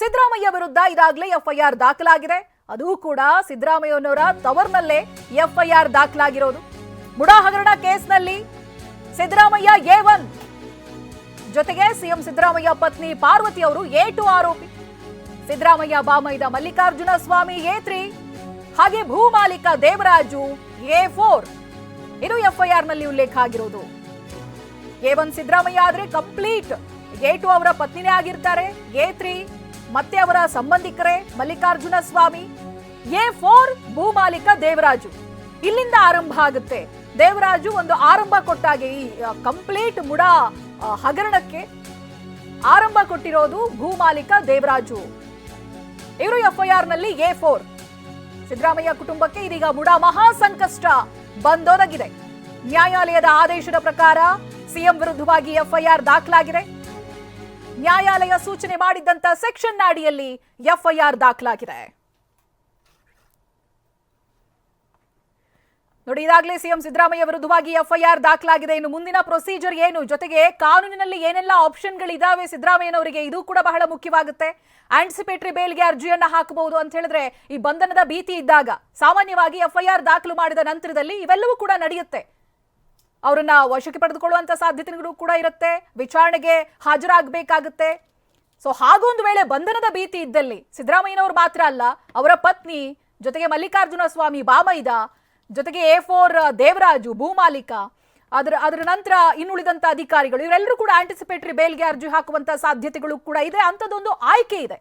ಸಿದ್ದರಾಮಯ್ಯ ವಿರುದ್ಧ ಇದಾಗಲೇ ಎಫ್ಐಆರ್ ದಾಖಲಾಗಿದೆ. ಅದು ಕೂಡ ಸಿದ್ದರಾಮಯ್ಯನವರ ತವರ್ನಲ್ಲೇ ಎಫ್ಐಆರ್ ದಾಖಲಾಗಿರೋದು. ಮುಡಾ ಹಗರಣ ಕೇಸ್ನಲ್ಲಿ ಸಿದ್ದರಾಮಯ್ಯ ಎ ಒನ್. ಜೊತೆಗೆ ಸಿಎಂ ಸಿದ್ದರಾಮಯ್ಯ ಪತ್ನಿ ಪಾರ್ವತಿ ಅವರು ಎ ಟು ಆರೋಪಿ. ಸಿದ್ದರಾಮಯ್ಯ ಬಾಮೈದ ಮಲ್ಲಿಕಾರ್ಜುನ ಸ್ವಾಮಿ ಎ ತ್ರೀ. ಹಾಗೆ ಭೂ ಮಾಲೀಕ ದೇವರಾಜು ಎ ಫೋರ್. ಇದು ಎಫ್ಐಆರ್ನಲ್ಲಿ ಉಲ್ಲೇಖ ಆಗಿರೋದು. ಎ ಒನ್ ಸಿದ್ದರಾಮಯ್ಯ ಆದ್ರೆ ಕಂಪ್ಲೀಟ್. ಎ ಟು ಅವರ ಪತ್ನಿನೇ ಆಗಿರ್ತಾರೆ. A three. ಮತ್ತೆ ಅವರ ಸಂಬಂಧಿಕರೇ ಮಲ್ಲಿಕಾರ್ಜುನ ಸ್ವಾಮಿ, ಎ ಫೋರ್ ಭೂಮಾಲಿಕ ದೇವರಾಜು. ಇಲ್ಲಿಂದ ಆರಂಭ ಆಗುತ್ತೆ. ದೇವರಾಜು ಒಂದು ಆರಂಭ ಕೊಟ್ಟಾಗೆ ಈ ಕಂಪ್ಲೀಟ್ ಮುಡ ಹಗರಣಕ್ಕೆ ಆರಂಭ ಕೊಟ್ಟಿರೋದು ಭೂಮಾಲಿಕ ದೇವರಾಜು. ಇವರು ಎಫ್ಐಆರ್ನಲ್ಲಿ ಎ ಫೋರ್. ಸಿದ್ದರಾಮಯ್ಯ ಕುಟುಂಬಕ್ಕೆ ಇದೀಗ ಮುಡ ಮಹಾ ಸಂಕಷ್ಟ ಬಂದೊದಗಿದೆ. ನ್ಯಾಯಾಲಯದ ಆದೇಶದ ಪ್ರಕಾರ ಸಿಎಂ ವಿರುದ್ಧವಾಗಿ ಎಫ್ಐಆರ್ ದಾಖಲಾಗಿದೆ. ನ್ಯಾಯಾಲಯ ಸೂಚನೆ ಮಾಡಿದ್ದಂತ ಸೆಕ್ಷನ್ ಅಡಿಯಲ್ಲಿ ಎಫ್ಐಆರ್ ದಾಖಲಾಗಿದೆ. ನೋಡಿ ಇದಾಗಲೇ ಸಿಎಂ ಸಿದ್ದರಾಮಯ್ಯ ವಿರುದ್ಧವಾಗಿ ಎಫ್ಐಆರ್ ದಾಖಲಾಗಿದೆ. ಇನ್ನು ಮುಂದಿನ ಪ್ರೊಸೀಜರ್ ಏನು? ಜೊತೆಗೆ ಕಾನೂನಿನಲ್ಲಿ ಏನೆಲ್ಲ ಆಪ್ಷನ್ಗಳಿದಾವೆ ಸಿದ್ದರಾಮಯ್ಯನವರಿಗೆ? ಇದು ಕೂಡ ಬಹಳ ಮುಖ್ಯವಾಗುತ್ತೆ. ಆಂಟಿಸಿಪೇಟರಿ ಬೇಲ್ಗೆ ಅರ್ಜಿಯನ್ನ ಹಾಕಬಹುದು ಅಂತ ಹೇಳಿದ್ರೆ, ಈ ಬಂಧನದ ಭೀತಿ ಇದ್ದಾಗ ಸಾಮಾನ್ಯವಾಗಿ ಎಫ್ಐಆರ್ ದಾಖಲು ಮಾಡಿದ ನಂತರದಲ್ಲಿ ಇವೆಲ್ಲವೂ ಕೂಡ ನಡೆಯುತ್ತೆ. ಅವರನ್ನ ವಶಕ್ಕೆ ಪಡೆದುಕೊಳ್ಳುವಂತ ಸಾಧ್ಯತೆಗಳು ಕೂಡ ಇರುತ್ತೆ. ವಿಚಾರಣೆಗೆ ಹಾಜರಾಗಬೇಕಾಗುತ್ತೆ. ಸೊ ಹಾಗೊಂದು ವೇಳೆ ಬಂಧನದ ಭೀತಿ ಇದ್ದಲ್ಲಿ ಸಿದ್ದರಾಮಯ್ಯನವರು ಮಾತ್ರ ಅಲ್ಲ, ಅವರ ಪತ್ನಿ, ಜೊತೆಗೆ ಮಲ್ಲಿಕಾರ್ಜುನ ಸ್ವಾಮಿ ಬಾಮೈದ, ಜೊತೆಗೆ ಎ ಫೋರ್ ದೇವರಾಜು ಭೂಮಾಲಿಕ ಅದರ ಅದರ ನಂತರ ಇನ್ನುಳಿದಂತ ಅಧಿಕಾರಿಗಳು, ಇವರೆಲ್ಲರೂ ಕೂಡ ಆಂಟಿಸಿಪೇಟರಿ ಬೇಲ್ಗೆ ಅರ್ಜಿ ಹಾಕುವಂತ ಸಾಧ್ಯತೆಗಳು ಕೂಡ ಇದೆ. ಅಂಥದ್ದೊಂದು ಆಯ್ಕೆ ಇದೆ.